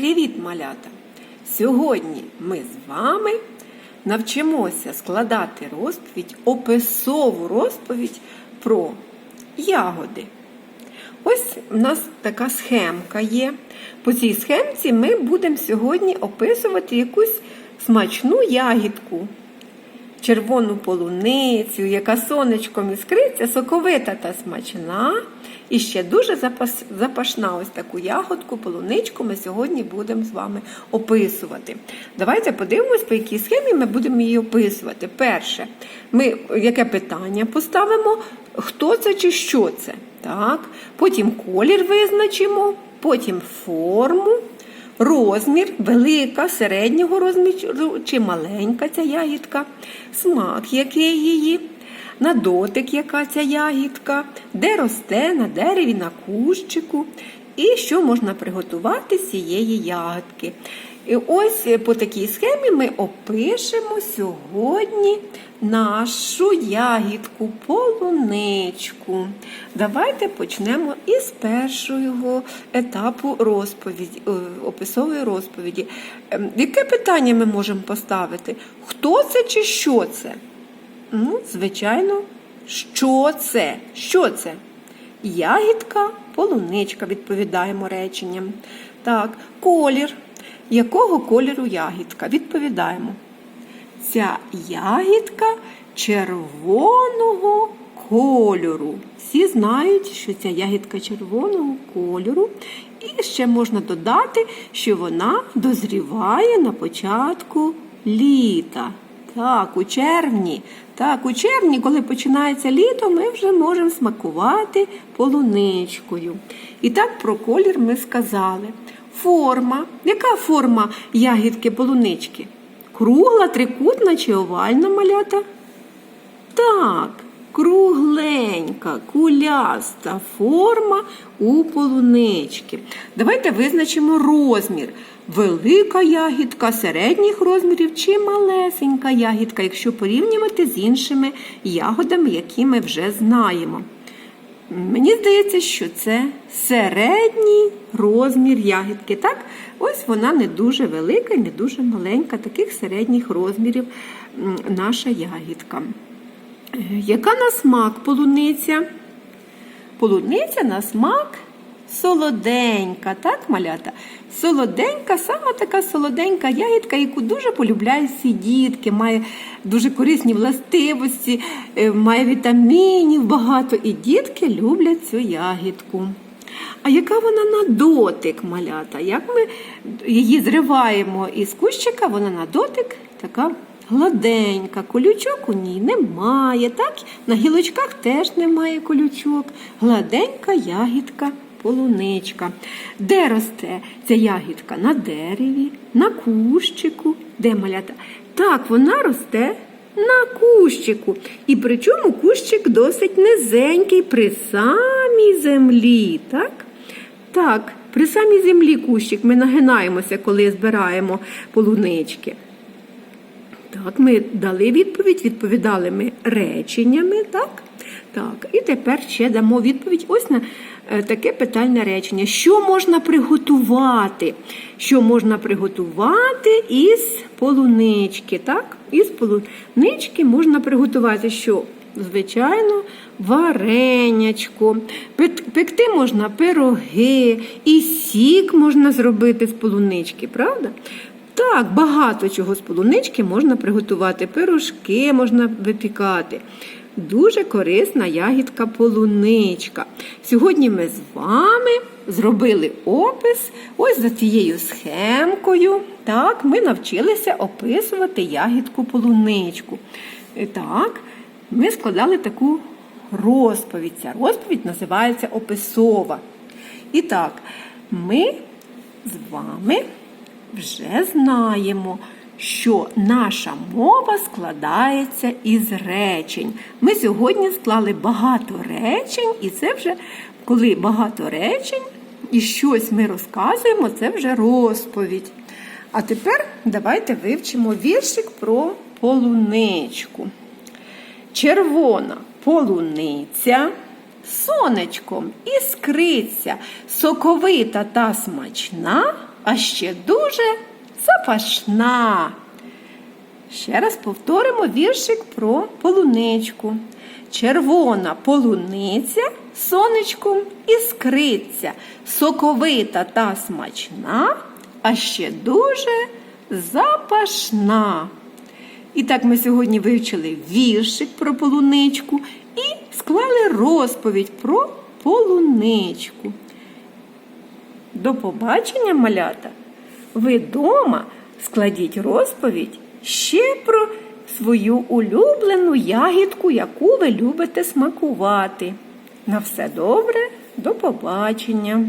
Привіт, малята! Сьогодні ми з вами навчимося складати розповідь, описову розповідь про ягоди. Ось у нас така схемка є. По цій схемці ми будемо сьогодні описувати якусь смачну ягідку. Червону полуницю, яка сонечком іскриться, соковита та смачна. І ще дуже запашна ось таку ягодку, полуничку ми сьогодні будемо з вами описувати. Давайте подивимось, по якій схемі ми будемо її описувати. Перше, ми яке питання поставимо, хто це чи що це. Так? Потім колір визначимо, потім форму. Розмір велика, середнього розміру чи маленька ця ягідка, смак, який її, на дотик, яка ця ягідка, де росте? На дереві, на кущику, і що можна приготувати з цієї ягодки. І ось по такій схемі ми опишемо сьогодні нашу ягідку, полуничку. Давайте почнемо із першого етапу розповіді, е, описової розповіді. Ем, Яке питання ми можемо поставити? Хто це чи що це? Ну, звичайно, що це? Що це? Ягідка, полуничка, відповідаємо реченням. Так, колір. Якого кольору ягідка? Відповідаємо. Ця ягідка червоного кольору. Всі знають, що ця ягідка червоного кольору. І ще можна додати, що вона дозріває на початку літа. Так, у червні. Так, у червні, коли починається літо, ми вже можемо смакувати полуничкою. І так про колір ми сказали. Форма. Яка форма ягідки полунички? Кругла, трикутна чи овальна малята? Так, кругленька, куляста форма у полунички. Давайте визначимо розмір. Велика ягідка середніх розмірів чи малесенька ягідка, якщо порівнювати з іншими ягодами, які ми вже знаємо. Мені здається, що це середній розмір ягідки. Так, ось вона не дуже велика і не дуже маленька, таких середніх розмірів наша ягідка. Е, яка на смак полуниця? Полуниця на смак солоденька, так, малята? Солоденька, саме така солоденька ягідка, яку дуже полюбляють всі дітки, має дуже корисні властивості, е, має вітамінів багато. І дітки люблять цю ягідку. А яка вона на дотик, малята? Як ми її зриваємо із кущика, вона на дотик така гладенька, колючок у ній немає. так? На гілочках теж немає колючок. Гладенька ягідка полуничка. Де росте ця ягідка? На дереві, на кущику. Де малята? Так, вона росте на кущику. І причому кущик досить низенький при самій землі. Так, Так, при самій землі кущик ми нагинаємося, коли збираємо полунички. Так, ми дали відповідь, відповідали ми реченнями, так? Так, і тепер ще дамо відповідь ось на е, таке питальне речення. Що можна приготувати? Що можна приготувати із полунички? Так? Із полунички можна приготувати що? Звичайно, варенячко. Пекти можна пироги, і сік можна зробити з полунички, правда? Так, багато чого з полунички можна приготувати, пирожки можна випікати. Дуже корисна ягідка полуничка. Сьогодні ми з вами зробили опис ось за цією схемкою. Так, ми навчилися описувати ягідку полуничку. Так, ми складали таку розповідь. Ця розповідь називається описова. І так, ми з вами вже знаємо що наша мова складається із речень. Ми сьогодні склали багато речень, і це вже коли багато речень і щось ми розказуємо, це вже розповідь. А тепер давайте вивчимо віршик про полуничку. Червона полуниця. Сонечком іскриться, соковита та смачна, а ще дуже запашна. Ще раз повторимо віршик про полуничку. Червона полуниця сонечком іскриться, соковита та смачна, а ще дуже запашна. І так ми сьогодні вивчили віршик про полуничку і склали розповідь про полуничку. До побачення, малята! Ви дома складіть розповідь ще про свою улюблену ягідку, яку ви любите смакувати. На все добре, до побачення!